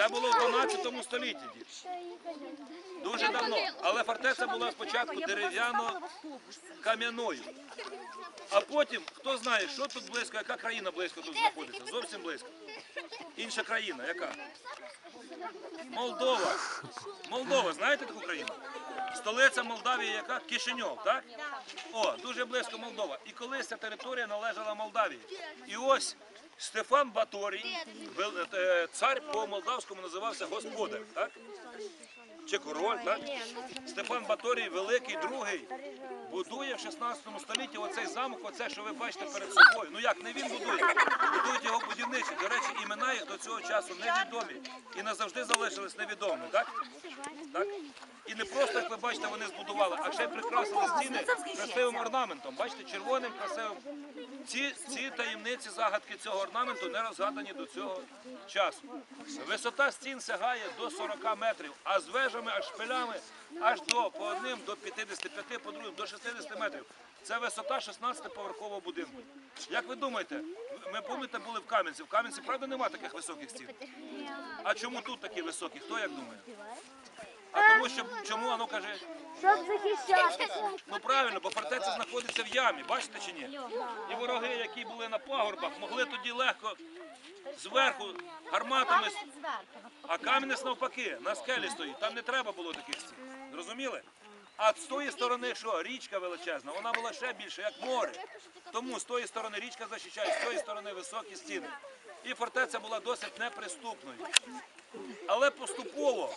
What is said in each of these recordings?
Це було в 12 столітті. Дуже давно. Але фортеця була спочатку дерев'яно-кам'яною. А потім, хто знає, що тут близько, яка країна близько тут знаходиться? Зовсім близько. Інша країна, яка? Молдова. Молдова, знаєте таку країну? Столиця Молдавії яка? Кишиньов, так? О, дуже близько Молдова. І колись ця територія належала Молдавії. І ось Стефан Баторій, е, цар по молдавському називався господар, так? Чи король, так? Стефан Баторій, великий другий, будує в 16 столітті оцей замок, оце, що ви бачите перед собою. Ну як, не він будує, будують його будівничі. До речі, імена їх до цього часу невідомі і назавжди залишились невідомими, так? так? І не просто, як ви бачите, вони збудували, а ще й прикрасили стіни красивим орнаментом. Бачите, червоним, красивим. Ці, ці таємниці, загадки цього орнаменту не розгадані до цього часу. Висота стін сягає до 40 метрів, а з вежами, аж шпилями аж до по одним до 55, по другим до 60 метрів. Це висота 16-поверхового будинку. Як ви думаєте, ми пам'ятаєте, були в Кам'янці. В Кам'янці, правда, немає таких високих стін? А чому тут такі високі? Хто як думає? А тому що чому, а ну каже, Щоб захищатися. ну правильно, бо фортеця знаходиться в ямі, бачите чи ні? І вороги, які були на пагорбах, могли тоді легко зверху гарматами, с- а камінець навпаки, на скелі стоїть. Там не треба було таких стін. Зрозуміли? А з тої сторони що? Річка величезна, вона була ще більше, як море. Тому з тої сторони річка захищає, з тої сторони високі стіни. І фортеця була досить неприступною. Але поступово,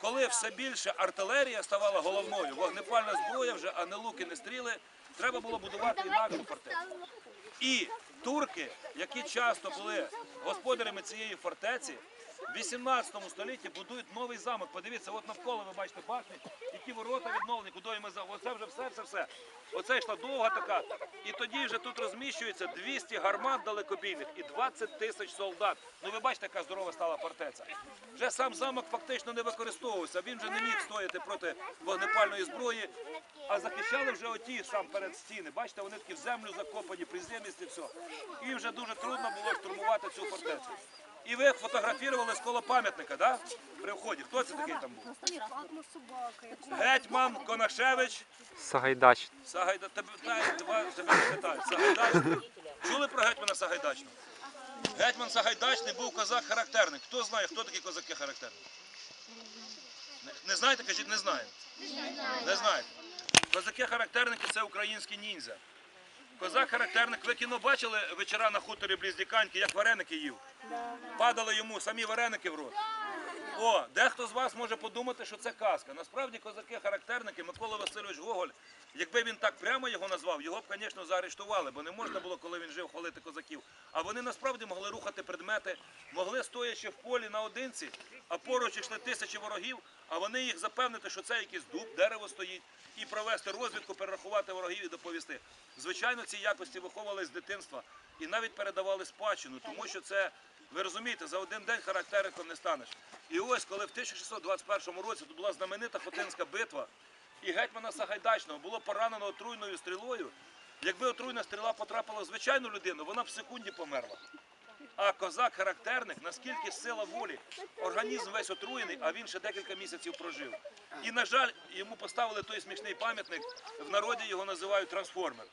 коли все більше артилерія ставала головною, вогнепальна зброя вже, а не луки, не стріли, треба було будувати інакшу фортецю. І турки, які часто були господарями цієї фортеці, в 18 столітті будують новий замок. Подивіться, от навколо ви бачите башні, які ворота відновлені, куди ми за оце вже все, все, все. Оце йшла довга така. І тоді вже тут розміщується 200 гармат далекобійних і 20 тисяч солдат. Ну ви бачите, яка здорова стала фортеця. Вже сам замок фактично не використовувався. Він вже не міг стояти проти вогнепальної зброї, а захищали вже оті сам перед стіни. Бачите, вони такі в землю закопані, приземлісті, все. І вже дуже трудно було штурмувати цю фортецю. І ви фотографували з коло пам'ятника, да? При вході. Хто це такий там був? Гетьман Конашевич Сагайдач. Сагайда, тебе тебе не питають. Сагайдачний. Чули про гетьмана Сагайдачного? Гетьман Сагайдачний був козак-характерник. Хто знає, хто такі козаки-характерники? Не, не знаєте, кажіть, не знаємо. Не знаєте. Козаки-характерники це українські ніндзя. Козак-характерник, ви кіно бачили вечора на хуторі Близдіканьки, як вареники їв? Падали йому самі вареники в рот. О, дехто з вас може подумати, що це казка. Насправді козаки-характерники Микола Васильович Гоголь, якби він так прямо його назвав, його б, звісно, заарештували, бо не можна було, коли він жив, хвалити козаків. А вони насправді могли рухати предмети, могли стоячи в полі наодинці, а поруч йшли тисячі ворогів, а вони їх запевнити, що це якийсь дуб, дерево стоїть, і провести розвідку, перерахувати ворогів і доповісти. Звичайно, ці якості виховували з дитинства і навіть передавали спадщину, тому що це, ви розумієте, за один день характериком не станеш. І ось, коли в 1621 році тут була знаменита Хотинська битва, і гетьмана Сагайдачного було поранено отруйною стрілою, якби отруйна стріла потрапила в звичайну людину, вона б в секунді померла. А козак-характерник, наскільки сила волі, організм весь отруєний, а він ще декілька місяців прожив. І, на жаль, йому поставили той смішний пам'ятник, в народі його називають трансформер.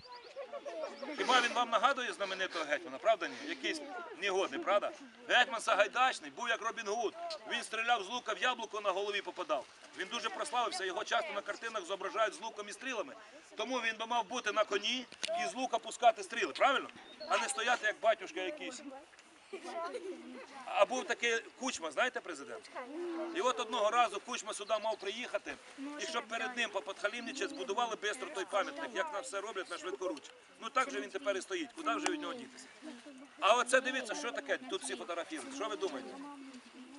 Хіба він вам нагадує знаменитого гетьмана, правда ні? Якийсь негодний, правда? Гетьман Сагайдачний був як Робін Гуд. Він стріляв з лука в яблуко на голові попадав. Він дуже прославився, його часто на картинах зображають з луком і стрілами. Тому він би мав бути на коні і з лука пускати стріли, правильно? А не стояти як батюшка якийсь. А був такий кучма, знаєте, президент? І от одного разу кучма сюди мав приїхати, і щоб перед ним поподхалімничать, збудували бистро той пам'ятник, як на все роблять на швидкоруч. Ну так же він тепер і стоїть. Куди вже від нього дітися? А оце дивіться, що таке тут всі фотографірують. Що ви думаєте?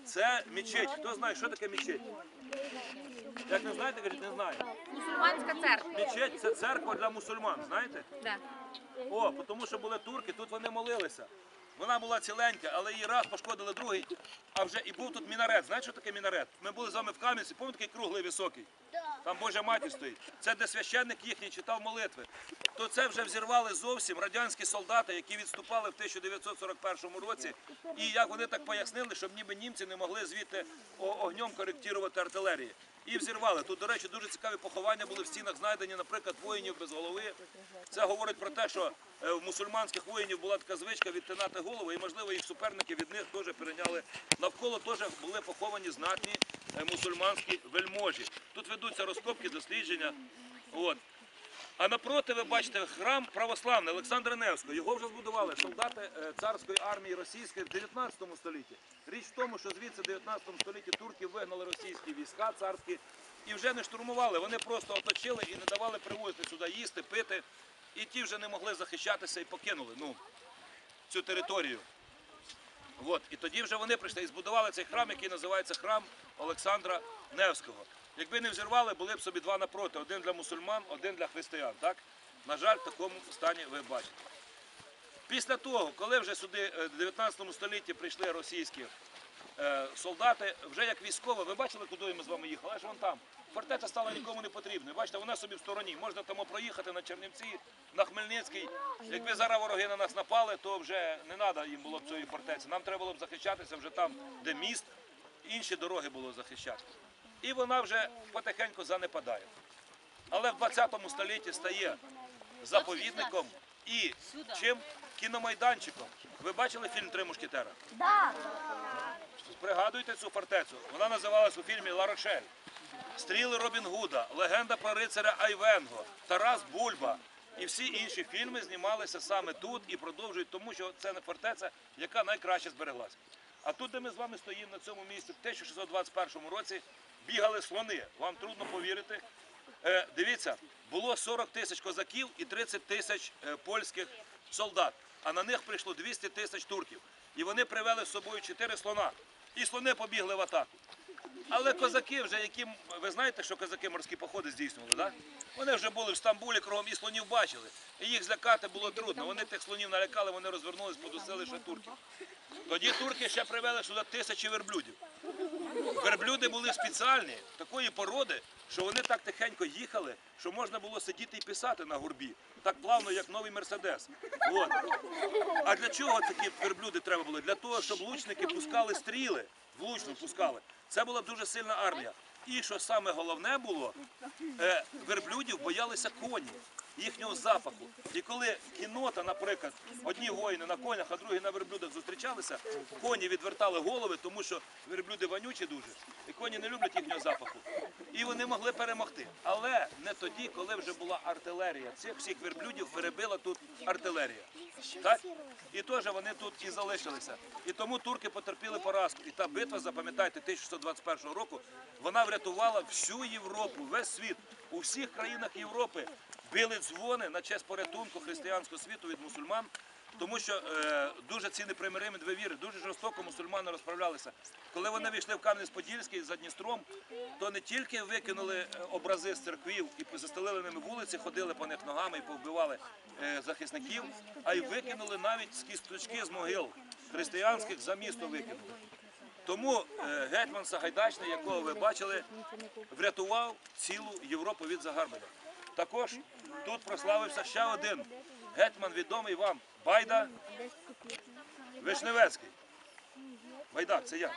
Це мечеть. Хто знає, що таке мечеть? Як не знаєте, кажіть, не знаю. Мусульманська церква. Мечеть це церква для мусульман, знаєте? Да. О, тому що були турки, тут вони молилися. Вона була ціленька, але її раз пошкодили другий. А вже і був тут мінарет. Знаєте, що таке мінарет? Ми були з вами в Кам'янці, пам'ятаєте, такий круглий високий. Там Божа матір стоїть. Це де священник їхній читав молитви. То це вже взірвали зовсім радянські солдати, які відступали в 1941 році. І як вони так пояснили, щоб ніби німці не могли звідти огнем коректувати артилерії. І взірвали. Тут, до речі, дуже цікаві поховання були в стінах знайдені, наприклад, воїнів без голови. Це говорить про те, що е, в мусульманських воїнів була така звичка відтинати голову, і, можливо, їх суперники від них теж перейняли. Навколо теж були поховані знатні е, мусульманські вельможі. Тут ведуться розкопки, дослідження. От. А напроти ви бачите храм православний Олександра Невського. Його вже збудували солдати е, царської армії російської в 19 столітті. Річ в тому, що звідси в 19 столітті турки вигнали російські війська царські і вже не штурмували. Вони просто оточили і не давали привозити сюди їсти, пити. І ті вже не могли захищатися і покинули ну, цю територію. От. І тоді вже вони прийшли і збудували цей храм, який називається храм Олександра Невського. Якби не взірвали, були б собі два напроти: один для мусульман, один для християн. Так? На жаль, в такому стані ви бачите. Після того, коли вже сюди е, в 19 столітті прийшли російські е, солдати, вже як військові, ви бачили, куди ми з вами їхали? Аж вон там. Фортеця стала нікому не потрібною. Бачите, вона собі в стороні. Можна там проїхати на Чернівці, на Хмельницький. Якби зараз вороги на нас напали, то вже не треба їм було б цієї фортеці. Нам треба було б захищатися вже там, де міст, інші дороги було захищати. І вона вже потихеньку занепадає. Але в 20 столітті стає заповідником і чим кіномайданчиком. Ви бачили фільм Три мушкетера? Да. Пригадуйте цю фортецю. Вона називалась у фільмі Ла Рошель. Стріли Робін Гуда, легенда про рицаря Айвенго, Тарас Бульба. І всі інші фільми знімалися саме тут і продовжують, тому що це не фортеця, яка найкраще збереглася. А тут, де ми з вами стоїмо на цьому місці, в 1621 році бігали слони. Вам трудно повірити. Е, дивіться, було 40 тисяч козаків і 30 тисяч е, польських солдат. А на них прийшло 200 тисяч турків. І вони привели з собою 4 слона. І слони побігли в атаку. Але козаки вже, які, ви знаєте, що козаки морські походи здійснювали, так? Вони вже були в Стамбулі, кругом і слонів бачили. І їх злякати було трудно. Вони тих слонів налякали, вони розвернулись, подусили ще турків. Тоді турки ще привели сюди тисячі верблюдів. Верблюди були спеціальні, такої породи, що вони так тихенько їхали, що можна було сидіти і писати на горбі. Так плавно, як новий мерседес. От. А для чого такі верблюди треба було? Для того, щоб лучники пускали стріли, влучно пускали. Це була дуже сильна армія. І що саме головне було, е, верблюдів боялися коні, їхнього запаху. І коли кінота, наприклад, одні воїни на конях, а другі на верблюдах зустрічалися, коні відвертали голови, тому що верблюди вонючі дуже, і коні не люблять їхнього запаху. І вони могли перемогти. Але не тоді, коли вже була артилерія. Цих всіх верблюдів перебила тут артилерія. Так? І теж вони тут і залишилися. І тому турки потерпіли поразку. І та битва, запам'ятайте, 1621 року, вона врятувала всю Європу, весь світ. У всіх країнах Європи били дзвони на честь порятунку християнського світу від мусульман. Тому що е, дуже ці непримиримі дві віри, дуже жорстоко мусульмани розправлялися. Коли вони війшли в Кам'янець-Подільський за Дністром, то не тільки викинули е, образи з церквів і застелили ними вулиці, ходили по них ногами і повбивали е, захисників, а й викинули навіть з кісточки з могил християнських за місто викинули. Тому е, гетьман Сагайдачний, якого ви бачили, врятував цілу Європу від загарбання. Також тут прославився ще один гетьман відомий вам Байда Вишневецький. Байдак, це я.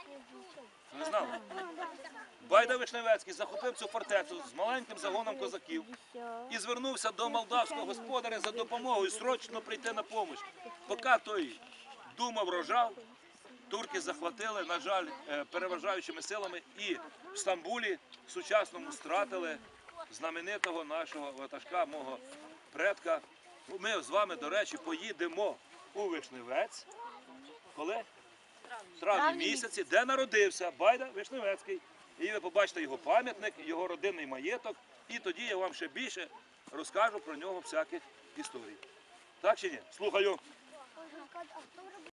Не знали? Байда Вишневецький захопив цю фортецю з маленьким загоном козаків і звернувся до молдавського господаря за допомогою срочно прийти на допомогу. Поки той думав, рожав, турки захватили, на жаль, е, переважаючими силами, і в Стамбулі сучасному стратили знаменитого нашого ватажка, мого предка. Ми з вами, до речі, поїдемо у Вишневець. Коли? В травні місяці, де народився Байда Вишневецький. І ви побачите його пам'ятник, його родинний маєток, і тоді я вам ще більше розкажу про нього всяких історій. Так чи ні? Слухаю.